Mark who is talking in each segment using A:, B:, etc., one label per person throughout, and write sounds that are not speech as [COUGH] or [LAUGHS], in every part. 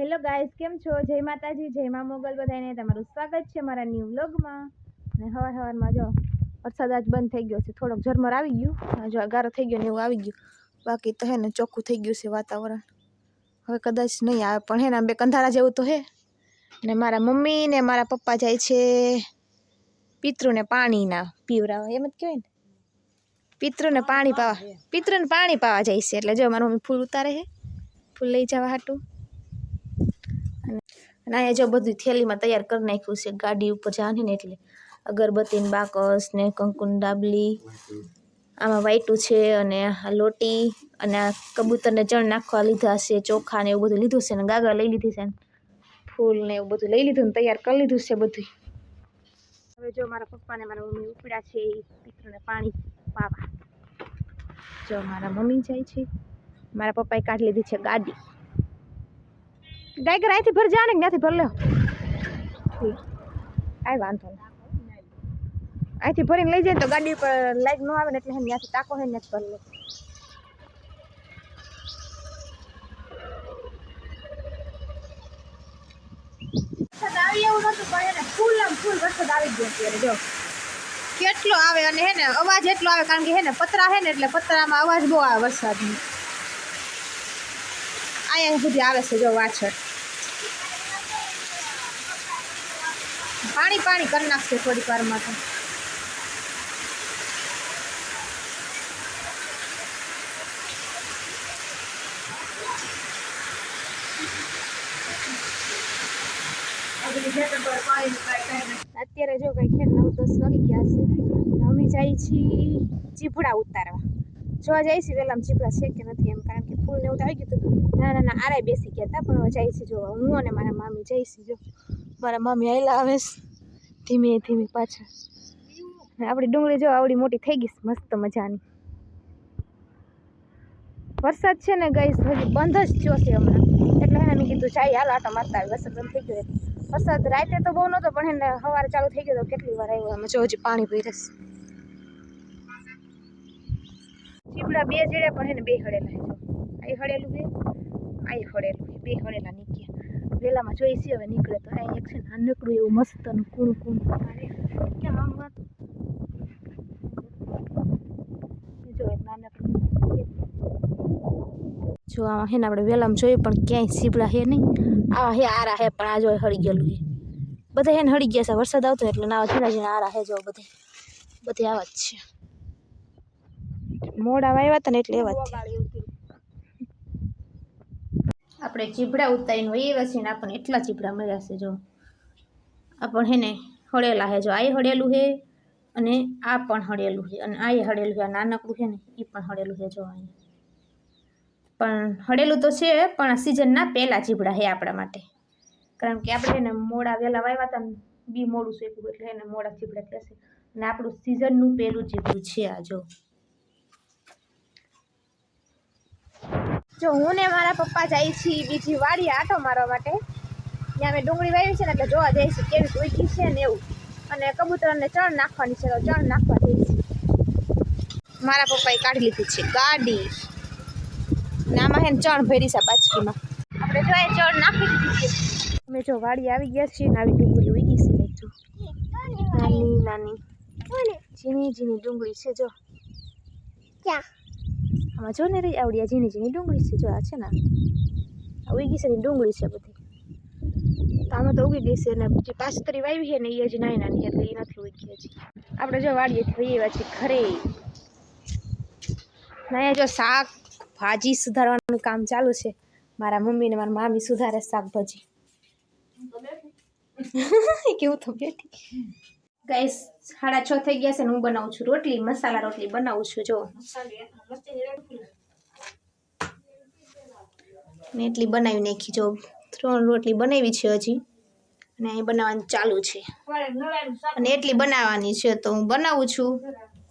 A: Hello guys કેમ છો? જય માતાજી જય મા મોગલ બધાને તમારું સ્વાગત છે મારા ન્યૂ વ્લોગમાં અને હવાર હવારમાં જો વરસાદ આજ બંધ થઈ ગયો છે થોડોક ઝરમર આવી ગયું. જો ગારો થઈ ગયો ને એવું આવી ગયું. બાકી તો હે ને ચોખ્ખું થઈ ગયું છે વાતાવરણ. હવે કદાચ નહીં આવે પણ હે ને આમ બે કંધારા જેવું તો હે. ને મારા મમ્મી ને મારા પપ્પા જાય છે પિતૃને પાણીના પીવરાવા એમ જ કહેવાય ને. પિતૃને પાણી પાવા. પિતૃને પાણી પાવા જાય છે. એટલે જો મારા મમ્મી ફૂલ ઉતારે છે ફૂલ લઈ જવા હાટું. અને અહીંયા જો બધું થેલીમાં તૈયાર કરી નાખ્યું છે, ગાડી ઉપર જવાની ને એટલે. અગરબત્તીને, બાકસ ને, કંકુન ડાબલી, આમાં વાઈટું છે અને આ લોટી અને આ કબૂતરને ચણ નાખવા લીધા છે, ચોખા ને એવું બધું લીધું છે ને ગાગર લઈ લીધી છે ફૂલ ને એવું બધું લઈ લીધું ને તૈયાર કરી લીધું છે બધું હવે જો મારા પપ્પા ને મારા મમ્મી ઉપડ્યા છે પિત્રને પાણી પાવા. જો મારા મમ્મી જાય છે, મારા પપ્પાએ કાઢી લીધી છે ગાડી. ગાયકર અહીંથી ભર જાણે ત્યાંથી ભર લ્યો કાંઈ વાંધો નહીં. અહીંથી ભરીને લઈ જાય તો ગાડી ઉપર લાઈટ ન આવે ને એટલે ત્યાંથી તાકો હે ને ભરી લો. આવી એવું નતું પણ એને ફૂલ આમ ફૂલ વરસાદ આવી ગયો અત્યારે જો. કેટલો આવે અને હે ને અવાજ એટલો આવે કારણ કે હે ને પતરા હે ને એટલે પતરામાં અવાજ બહુ આવે વરસાદનો. અહીંયા સુધી આવે છે જો વાછળ પાણી પાણી કરી નાખશે થોડીક વારમાં તો. અત્યારે જો કઈ ખેર નવ, દસ વાગી ગયા છે અમે જાય છીએ ચીભડા ઉતારવા. જોવા જાય છે પેલા ચીભડા છે કે નથી એમ, કારણ કે ફૂલ ને એવું આવી ગયું હતું નાના નાના આરાય બેસી ગયા હતા, પણ હવે જાય છે જો હું અને મારા મામી જઈશું જો. મારા મામી આયલા આવે ધીમે ધીમે પાછા. આપણી ડુંગળી જો આવડી મોટી થઈ ગઈ મસ્ત મજાની. વરસાદ છે ને ગઈ હજી બંધ જ થયો છે હમણાં. એટલે એને મેં કીધું જાય હાલ, આટો મારતા આવી વરસાદ બંધ થઈ ગયો. વરસાદ રાતે તો બહુ નહોતો, પણ એને સવારે ચાલુ થઈ ગયો તો કેટલી વાર આવ્યો. અમે જો હજી પાણી પી રહેશે ચીપડા બે જેડ્યા, પણ એને બે હળેલા જો આ હળેલું બે આ હળેલું બે હળેલા નીકળ્યા. વેલામાં જોઈ છે, હવે નીકળે તો આ એક છે ને નાનકડું એવું મસ્ત કૂણું કૂણું કેમ આમ વાત? જો નાનકડું હે ને આપણે વેલામાં જોયું, પણ ક્યાંય સીપડા હે નહીં. આવા હે, આરા હે, પણ આ જો હળી ગયેલું હે. બધા હે ને હળી ગયા છે, વરસાદ આવતો એટલે ના ઝીણા ઝીણા આરા હે જો બધે. બધે આવા જ છે. મોડા આવ્યા હતા ને એટલે એવા જ આપણે ચીભડા ઉતારીને હોય એવા છે ને આપણને એટલા ચીભડા મળ્યા છે, જો. આ પણ હે ને હળેલા હે, જો. આ હળેલું હે અને આ પણ હળેલું છે અને આ હળેલું છે આ નાનકડું છે ને એ પણ હળેલું છે જો અહીં પણ હળેલું તો છે, પણ સિઝનના પહેલાં ચીભડા છે આપણા માટે. કારણ કે આપણે એને મોડા વહેલા વાવ્યા હતા બી મોડું શેકવું એટલે એને મોડા ચીભડા થશે અને આપણું સિઝનનું પહેલું ચીભડું છે આ, જો. જો હું ને મારા પપ્પા જાય છીએ બીજી વાડીએ આટો મારવા માટે ત્યાં અમે ડુંગળી વાવી છે ને એટલે જોવા જઈએ છીએ કેવી ઉગી છે ને એવું. અને કબૂતરને ચણ નાખવાની છે તો ચણ નાખવા જઈએ છીએ. મારા પપ્પાએ કાઢી લીધી છે ગાડી. ને આમાં હે ચણ ભરી છે બાચકીમાં આપણે જો એ ચણ નાખી દીધી છે. અમે જો વાડી આવી ગયા છીએ ને આવી ડુંગળી ઉગી છે ને જો નાની નાની. ઝીણી ઝીણી ડુંગળી છે જો.
B: ક્યાં?
A: આમાં જો ને રહી આવડી, આ ઝીણી ઝીણી ડુંગળી છે, જો આ છે ને, આ ઉગી છે ને ડુંગળી છે બધી. તો આમાં તો ઉગી ગઈ છે ને જે પાસતરી વાવી છે ને એ હજી નાની નાની, એટલે એ નથી ઉગી હજી. આપણે જો વાડીએથી થઈ એવા છે ઘરે. ને જો શાક, ભાજી સુધારવાનું કામ ચાલુ છે. મારા મમ્મી ને મારા મામી સુધારે શાકભાજી. [LAUGHS] કેવું તો બેઠી. ગાઈસ સાડા છ થઈ ગયા છે ને હું બનાવું છું રોટલી, મસાલા રોટલી બનાવું છું, જો. ને એટલી બનાવી નાખી, જો. ત્રણ રોટલી બનાવી છે હજી. અને અહીં બનાવવાનું ચાલુ છે. અને એટલી બનાવવાની છે તો હું બનાવું છું.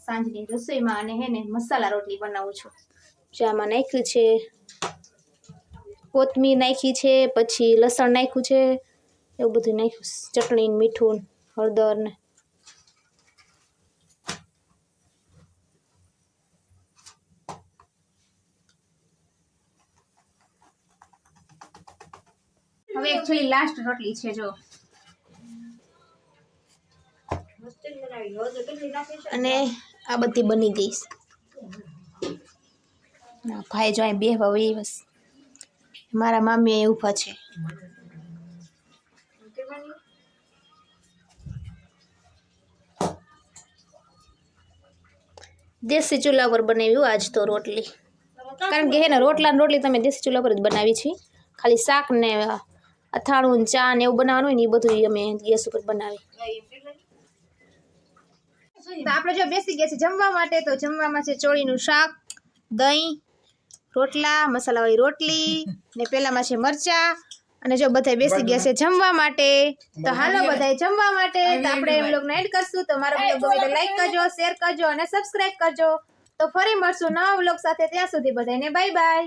A: સાંજની રસોઈમાં અને હે ને મસાલા રોટલી બનાવું છું. જે નાખ્યું છે. કોથમીર નાખી છે, પછી લસણ નાખ્યું છે. એવું બધું નાખ્યું ચટણી મીઠું હળદર ને હવે એકચ્યુઅલી લાસ્ટ રોટલી છે જો. અને આ બધી બની ગઈ ના ભાઈ જો અહીં બે હવે બસ. મારા મામી એ ઊભા છે. દેશી ચૂલા પર બનાવ્યું આજ તો રોટલી. કારણ કે હે ને રોટલા ને રોટલી તમે દેશી ચૂલા પર જ બનાવી છે. ખાલી શાક ને અથાણું ચા ને એવું બનાવવાનું હોય ને એ બધું અમે ગેસ ઉપર બનાવી તો આપણે જો બેસી ગયા છે જમવા માટે, તો જમવામાં છે ચોળીનું શાક, દહીં, રોટલા, મસાલાવાળી રોટલી ને પેલામાં છે મરચા. અને જો બધા બેસી ગયા છે જમવા માટે, તો હાલો બધા જમવા માટે. તો આપણે એમ લોકો એડ કરશું. તો મારો બ્લોગ ગમે તો લાઈક કરજો શેર કરજો અને સબસ્ક્રાઇબ કરજો. તો ફરી મળશું નવા બ્લોગ સાથે ત્યાં સુધી બધાને બાય બાય